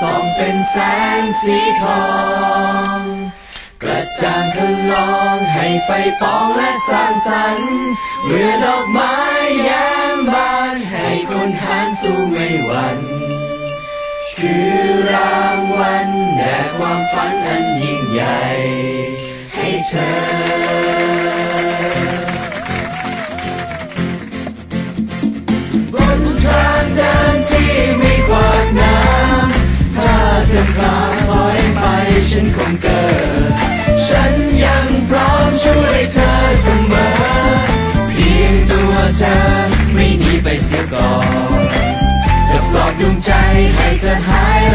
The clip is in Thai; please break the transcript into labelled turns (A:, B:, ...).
A: ส่องเป็นแสงสีทอง กระจ่างทะลองให้ไฟปองและสร้างสรรค์เมื่อดอกไม้แย้มบานให้คนหานสู้ไม่หวั่นคือรางวัลแด่ความฝันอันยิ่งใหญ่ ให้เธอ ฉันคงเกิด ฉันยังพร้อมช่วยเธอเสมอ เพียงตัวเธอไม่หนีไปเสียก่อนจะปลอบดวงใจให้เธอหาย